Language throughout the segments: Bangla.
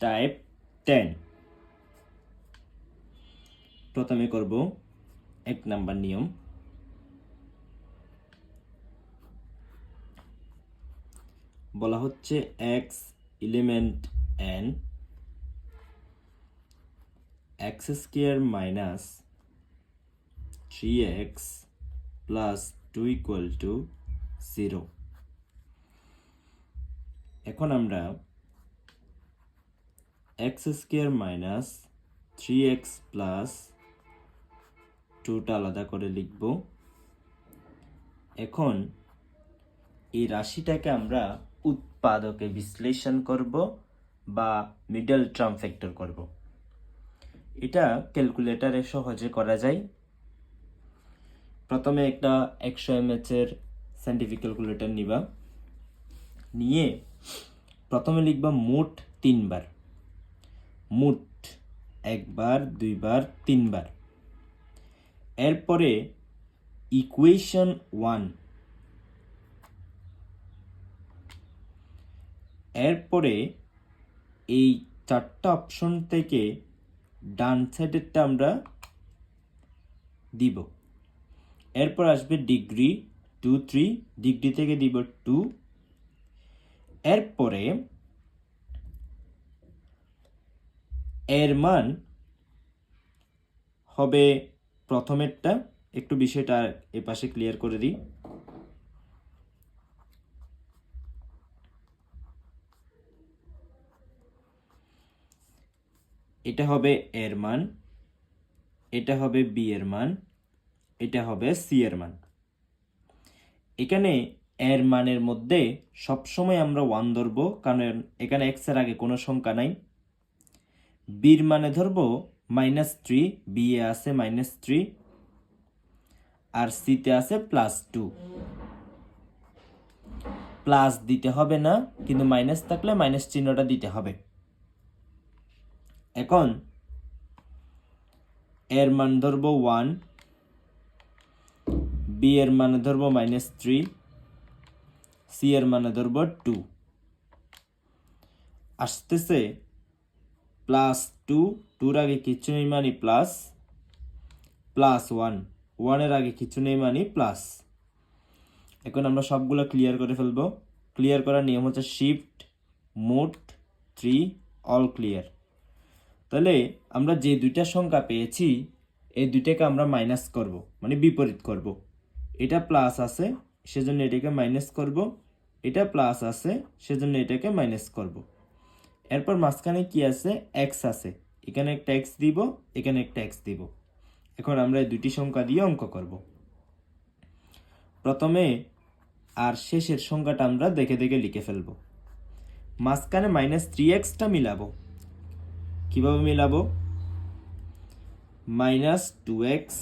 টাইপ টেন প্রথমে করব এক নাম্বার নিয়ম। বলা হচ্ছে x element N x square minus three x plus two equal to zero এখন আমরা x square minus three x plus টুটা আলাদা করে লিখব। এখন এই রাশিটাকে আমরা উৎপাদকে বিশ্লেষণ করব বা মিডল টার্ম ফ্যাক্টর করব। এটা ক্যালকুলেটরে সহজে করা যায়। প্রথমে একটা একশো এমএচ এর সাইন্টিফিক ক্যালকুলেটর নিবা। নিয়ে প্রথমে লিখবা মোট তিনবার। মোট একবার, দুইবার, তিনবার। এরপরে ইকুয়েশন ওয়ান এরপরে এই চারটা অপশন থেকে ডান সাইডেরটা আমরা দিব। এরপর আসবে ডিগ্রি টু থ্রি ডিগ্রি থেকে দিব টু এরপরে এর মান হবে প্রথমেরটা, একটু বিষয়টা এ পাশে ক্লিয়ার করে দিই। এটা হবে এর মান, এটা হবে বি এর মান, এটা হবে সি এর মান। এখানে এর মানের মধ্যে সবসময় আমরা ওয়ান ধরবো, কারণ এখানে এক্সের আগে কোনো সংখ্যা নাই। বির মানে ধরবো মাইনাস থ্রি বি এ আছে মাইনাস থ্রি আর সিতে আছে প্লাস টু প্লাস দিতে হবে না, কিন্তু মাইনাস থাকলে মাইনাস চিহ্নটা দিতে হবে। এখন, এর মান ধরবো ওয়ান বি এর মানে ধরবো মাইনাস থ্রি সি এর মানে ধরবো টু আসতেছে প্লাস টু টুর আগে কিছু নেই মানে প্লাস প্লাস ওয়ান ওয়ানের আগে কিছু নেই মানে প্লাস এখন আমরা সবগুলো ক্লিয়ার করে ফেলব। ক্লিয়ার করার নিয়ম হচ্ছে শিফট মোট থ্রি অল ক্লিয়ার তাহলে আমরা যে দুইটা সংখ্যা পেয়েছি, এই দুইটাকে আমরা মাইনাস করব মানে বিপরীত করব। এটা প্লাস আছে, সেজন্য এটাকে মাইনাস করব। এটা প্লাস আছে, সেজন্য এটাকে মাইনাস করব। এরপর মাঝখানে কি আছে? এক্স আছে। এখানে একটা এক্স দিব, এখানে একটা এক্স দিব। এখন আমরা এই দুটি সংখ্যা দিয়ে অঙ্ক করব। প্রথমে আর শেষের সংখ্যাটা আমরা দেখে দেখে লিখে ফেলব। মাঝখানে মাইনাস থ্রি এক্সটা মিলাবো। কীভাবে মিলাবো? Minus two x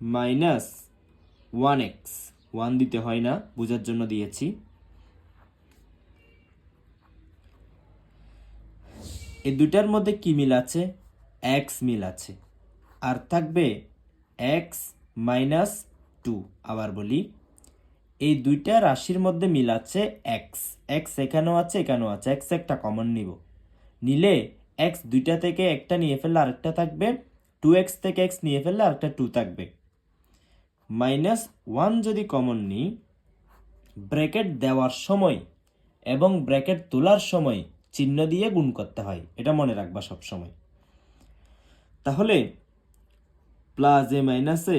minus one x one দিতে হয় না, বোঝার জন্য দিয়েছি। এই দুটার মধ্যে কি মিল আছে? এক্স মিল আছে। আর থাকবে এক্স মাইনাস টু আবার বলি, এই দুইটা রাশির মধ্যে মিল আছে এক্স এক্স এখানেও আছে এখানেও আছে। এক্স একটা কমন নিব। নিলে এক্স দুইটা থেকে একটা নিয়ে ফেললে আরেকটা থাকবে। টু এক্স থেকে এক্স নিয়ে ফেললে আরেকটা টু থাকবে। মাইনাস ওয়ান যদি কমন নিই ব্র্যাকেট দেওয়ার সময় এবং ব্র্যাকেট তোলার সময় চিহ্ন দিয়ে গুণ করতে হয়। এটা মনে রাখবা সব সময় তাহলে, প্লাস এ মাইনাসে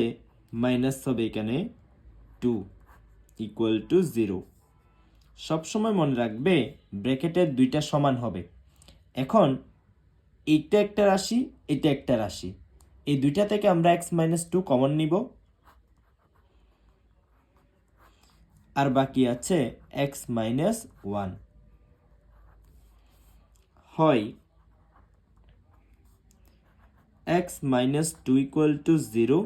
মাইনাস হবে এখানে টু ইকুয়াল টু জিরো সবসময় মনে রাখবে, ব্র্যাকেটের দুইটা সমান হবে। এখন, এইটা একটা রাশি, এটা একটা রাশি। এই দুইটা থেকে আমরা এক্স মাইনাস টু কমন নিব। আর বাকি আছে এক্স মাইনাস ওয়ান হয়। X minus two equal to zero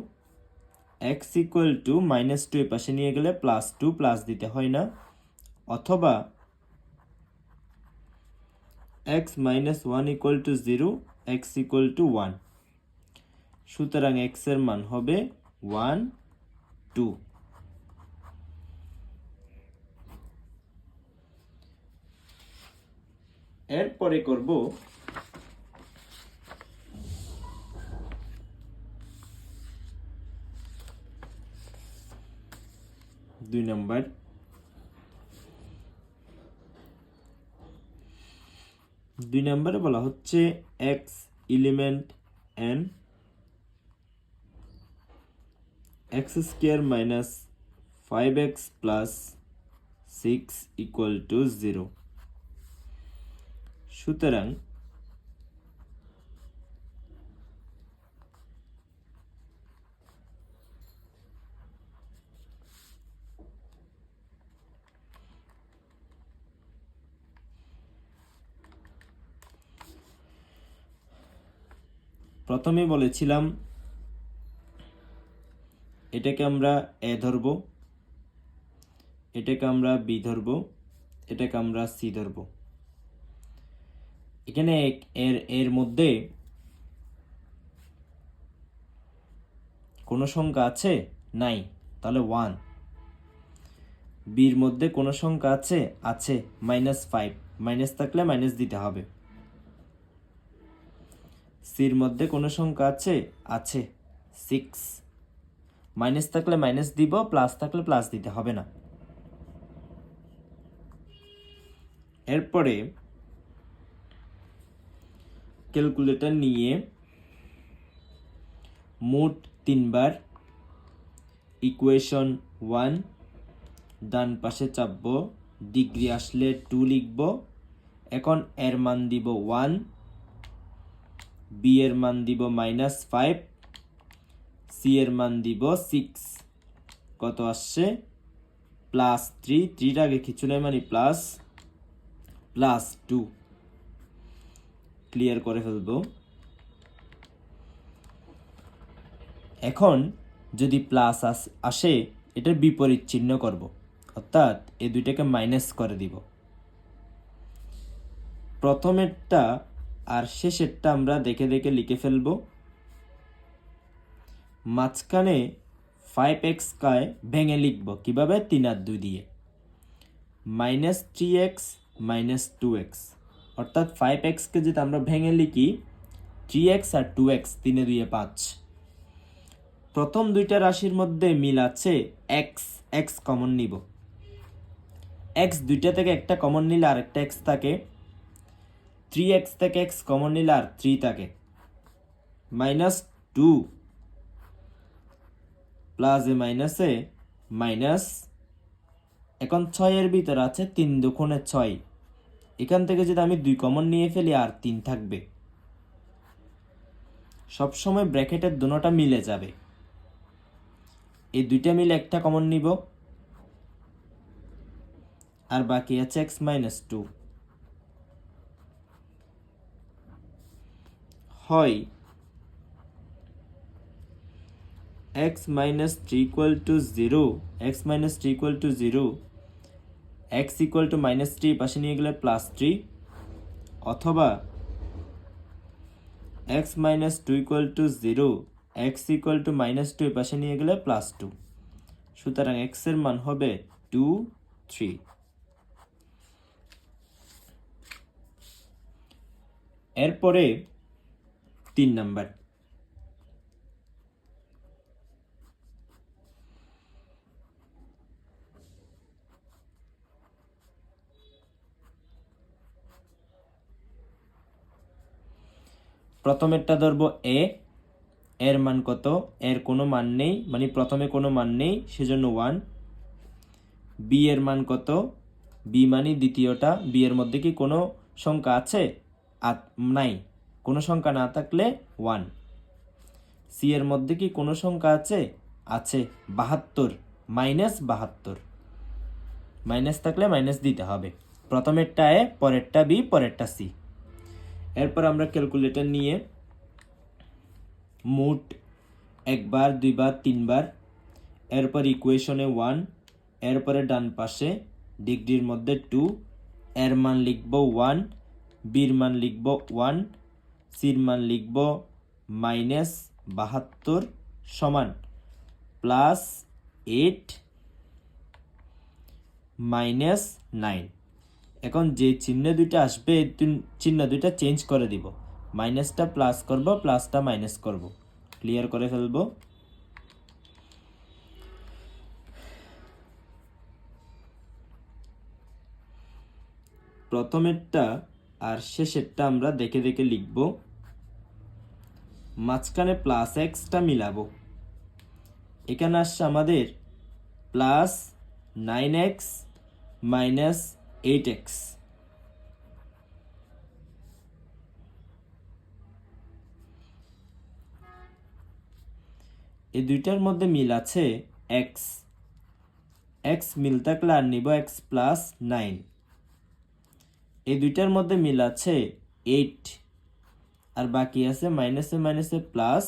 x equal to minus two এ পাশে নিয়ে গেলে প্লাস টু প্লাস দিতে হয় না। অথবা x minus one equal to zero x equal to one সুতরাং এক্সের মান হবে ওয়ান টু এরপরে করব দুই নম্বর। দুই নম্বরে বলা হচ্ছে x element N x square minus five x plus six equal to zero সুতরাং প্রথমে বলেছিলাম, এটাকে আমরা এ ধরব, এটাকে আমরা বি ধরব, এটাকে আমরা সি ধরব। এখানে এর এর মধ্যে কোনো সংখ্যা আছে? নাই। তাহলে ওয়ান বির মধ্যে কোনো সংখ্যা আছে? আছে। মাইনাস ফাইভ মাইনাস থাকলে মাইনাস দিতে হবে। সির মধ্যে কোনো সংখ্যা আছে? আছে। সিক্স মাইনাস থাকলে মাইনাস দিব প্লাস থাকলে প্লাস দিতে হবে না। এরপরে ক্যালকুলেটর নিয়ে মোট তিনবার ইকুয়েশন ওয়ান ডান পাশে চাপবো ডিগ্রি আসলে টু লিখব, এখন এর মান দিব ওয়ান বি এর মান দিব মাইনাস ফাইভ সি এর মান দিব সিক্স কত আসছে? প্লাস থ্রি আগে কিছু নেই মানে প্লাস প্লাস টু ক্লিয়ার করে ফেলব। এখন যদি প্লাস আসে এটার বিপরীত চিহ্ন করব। অর্থাৎ এই দুইটাকে মাইনাস করে দিব। প্রথমেরটা আর শেষেরটা আমরা দেখে দেখে লিখে ফেলব। মাঝখানে ফাইভ এক্স কায় ভেঙে লিখব কীভাবে? তিন আর দুই দিয়ে। Minus three x minus two x অর্থাৎ ফাইভ এক্সকে যদি আমরা ভেঙে লিখি থ্রি এক্স আর টু এক্স তিনে দুইয়ে পাঁচ। প্রথম দুইটা রাশির মধ্যে মিল আছে এক্স এক্স কমন নিব। এক্স দুইটা থেকে একটা কমন নিলে আরেকটা এক্স থাকে থ্রি এক্স থেকে এক্স কমন নিলে আর থ্রি থাকে। মাইনাস টু প্লাস এ মাইনাসে মাইনাস এখন ছয়ের ভিতরে আছে তিন দুখনে ছয়। এখান থেকে যদি আমি দুই কমন নিয়ে ফেলি, আর তিন থাকবে। সবসময় ব্র্যাকেটের দুটোটা মিলে যাবে। এই দুইটা মিলে একটা কমন নিব। আর বাকি আছে এক্স মাইনাস টু হয় x minus 3 equal to 0 x minus 3 equal to 0 x equal to minus 3 পাশে নিয়ে গেলে প্লাস থ্রি অথবা x minus 2 equal to 0 x equal to minus 2 পাশে নিয়ে গেলে প্লাস টু সুতরাং এর মান হবে টু থ্রি এরপরে তিন নাম্বার। প্রথমেরটা ধরবো এ, এর মান কত? এর কোনো মান নেই মানে প্রথমে কোনো মান নেই, সেজন্য ওয়ান বি এর মান কত? বি মানে দ্বিতীয়টা বি এর মধ্যে কি কোনো সংখ্যা আছে? নাই। কোনো সংখ্যা না থাকলে ওয়ান সি এর মধ্যে কি কোনো সংখ্যা আছে? আছে। বাহাত্তর মাইনাস বাহাত্তর। মাইনাস থাকলে মাইনাস দিতে হবে। প্রথমেরটা এ, পরেরটা বি পরেরটা সি এরপর আমরা ক্যালকুলেটর নিয়ে মোট একবার, দুইবার, তিনবার, এরপর ইকুয়েশনে ওয়ান এরপরে ডান পাশে ডিগ্রির মধ্যে টু এর মান লিখব ওয়ান বির মান লিখব ওয়ান সির মান লিখব মাইনাস বাহাত্তর সমান প্লাস এইট মাইনাস নাইন এখন যে চিহ্ন দুইটা আসবে চিহ্ন দুইটা চেঞ্জ করে দিব। মাইনাসটা প্লাস করব প্লাসটা মাইনাস করব। ক্লিয়ার করে ফেলব। প্রথমেরটা আর শেষেরটা আমরা দেখে দেখে লিখব। মাঝখানে প্লাস এক্সটা মিলাবো। এখানে আসছে আমাদের plus nine x minus eight x এই দুইটার মধ্যে মিল আছে এক্স এক্স মিল থাকলে আর নিব এক্স প্লাস নাইন এই দুইটার মধ্যে মিল আছে এইট আর বাকি আছে মাইনাসে মাইনাসে প্লাস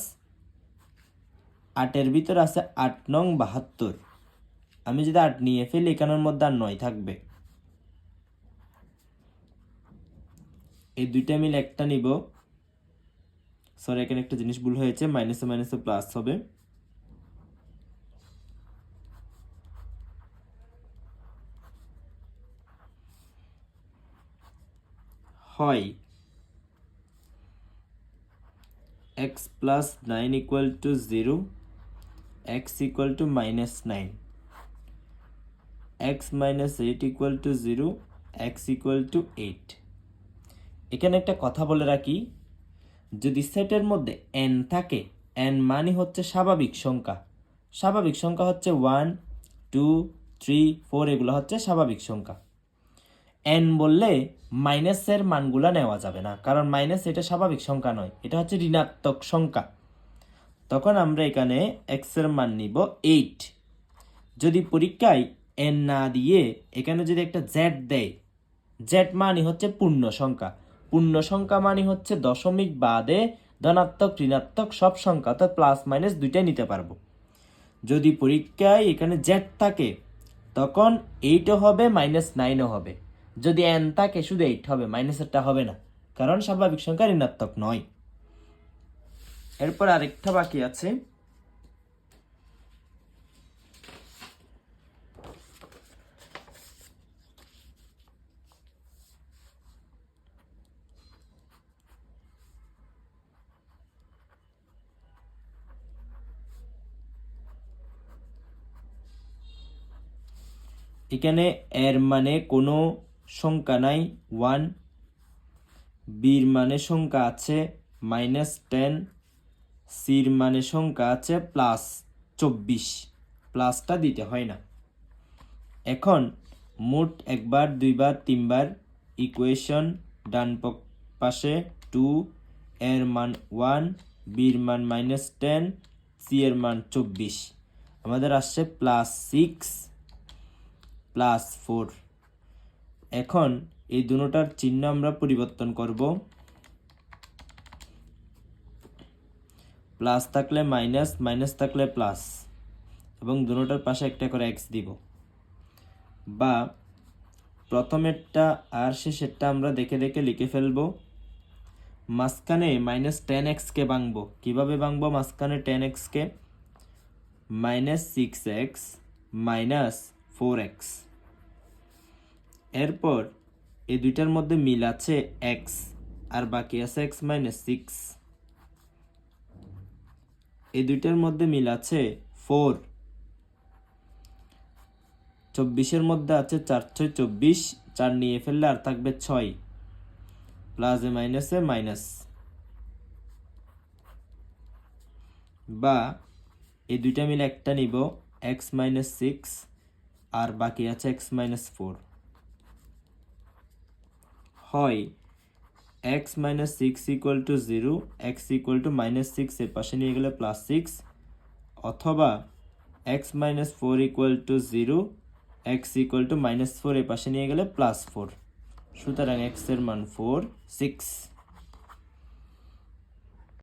আটের ভিতর আছে আট নং বাহাত্তর। আমি যদি আট নিয়ে ফেলি, এখানের মধ্যে আর নয় থাকবে। এই দুইটা মিল একটা নিব। সরি এখানে একটা জিনিস ভুল হয়েছে মাইনাসে মাইনাসে প্লাস হবে। হয়। X plus nine equal to zero x equal to minus nine x minus eight equal to zero x equal to eight এখানে একটা কথা বলে রাখি, যদি সেটের মধ্যে এন থাকে এন মানে হচ্ছে স্বাভাবিক সংখ্যা। স্বাভাবিক সংখ্যা হচ্ছে ওয়ান টু থ্রি ফোর এগুলো হচ্ছে স্বাভাবিক সংখ্যা। এন বললে মাইনাসের মানগুলা নেওয়া যাবে না, কারণ মাইনাস এটা স্বাভাবিক সংখ্যা নয়, এটা হচ্ছে ঋণাত্মক সংখ্যা। তখন আমরা এখানে এক্সের মান নিব এইট যদি পরীক্ষায় এন না দিয়ে এখানে যদি একটা জেড দেয় জেড মানে হচ্ছে পূর্ণ সংখ্যা। পূর্ণ সংখ্যা মানে হচ্ছে দশমিক বাদে ধনাত্মক, ঋণাত্মক সব সংখ্যা, অর্থাৎ প্লাস মাইনাস দুইটাই নিতে পারব। যদি পরীক্ষায় এখানে জেড থাকে, তখন এইটও হবে মাইনাস নাইনও হবে। যদি এন থাকে, শুধু এইট হবে মাইনাসেরটা হবে না, কারণ স্বাভাবিক সংখ্যা ঋণাত্মক নয়। এরপর আরেকটা বাকি আছে। এখানে এর মানে কোনো সংখ্যা নাই। ওয়ান বির মানে সংখ্যা আছে মাইনাস টেন সির মানে সংখ্যা আছে প্লাস চব্বিশ। প্লাসটা দিতে হয় না। এখন মোট একবার, দুইবার, তিনবার ইকুয়েশন ডান পাশে টু এর মান ওয়ান বির মান মাইনাস টেন সি এর মান চব্বিশ। আমাদের আসছে প্লাস সিক্স প্লাস ফোর। এখন এই দুটোটার চিহ্ন আমরা পরিবর্তন করব। প্লাস থাকলে মাইনাস মাইনাস থাকলে প্লাস। এবং দুটোটার পাশে একটা করে এক্স দিব। বা প্রথমেরটা আর শেষেরটা আমরা দেখে দেখে লিখে ফেলব। মাঝখানে মাইনাস টেন এক্সকে ভাঙবো। কীভাবে ভাঙবো? মাঝখানে টেন এক্সকে minus six x, minus four x. এরপর এই দুইটার মধ্যে মিল আছে এক্স আর বাকি আছে এক্স মাইনাস সিক্স এই দুইটার মধ্যে মিল আছে ফোর চব্বিশের মধ্যে আছে চার ছয় চব্বিশ, চার নিয়ে ফেললে আর থাকবে ছয়। প্লাসে মাইনাসে মাইনাস বা এই দুইটা মিলে একটা নিব এক্স মাইনাস সিক্স আর বাকি আছে এক্স মাইনাস ফোর হয়। X minus six equal to zero x equal to minus six এর পাশে নিয়ে গেলে প্লাস সিক্স অথবা x minus four equal to zero x equal to minus four এর পাশে নিয়ে গেলে প্লাস ফোর সুতরাং এক্সের মান ফোর সিক্স